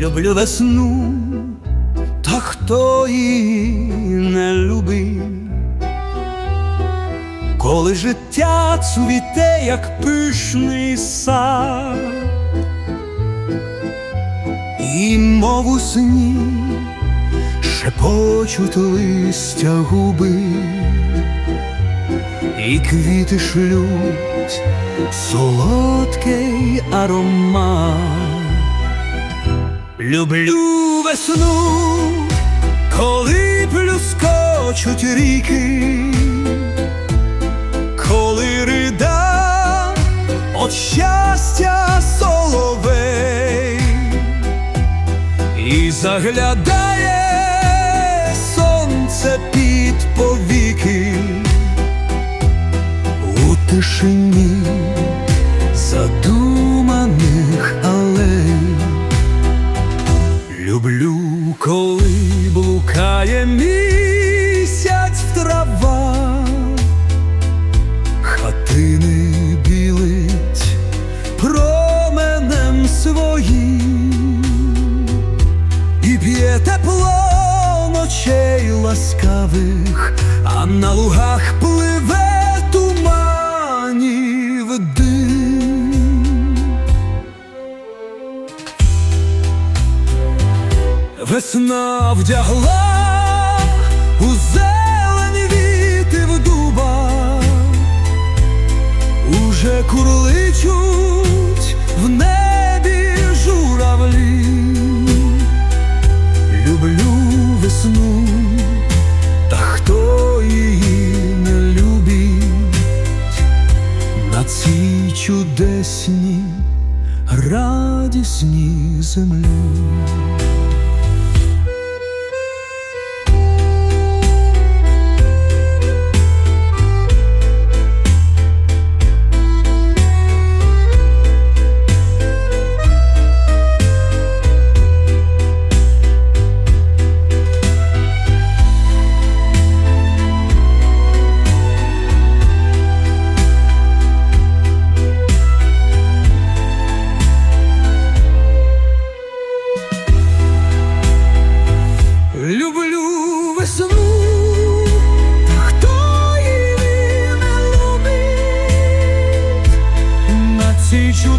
люблю весну, та хто її не любить, коли життя цвіте, як пишний сад, і мов у сні шепочуть листя губи, і квіти шлють солодкий аромат. Люблю. Весну, коли плюскочуть ріки, коли рида от щастя соловей і заглядає сонце під повіки у тишині ночей ласкавих, а на лугах пливе туманів дим. Весна вдягла у зелені віти в дуба, уже курличуть в небі цій чудесній, радісній землі. se you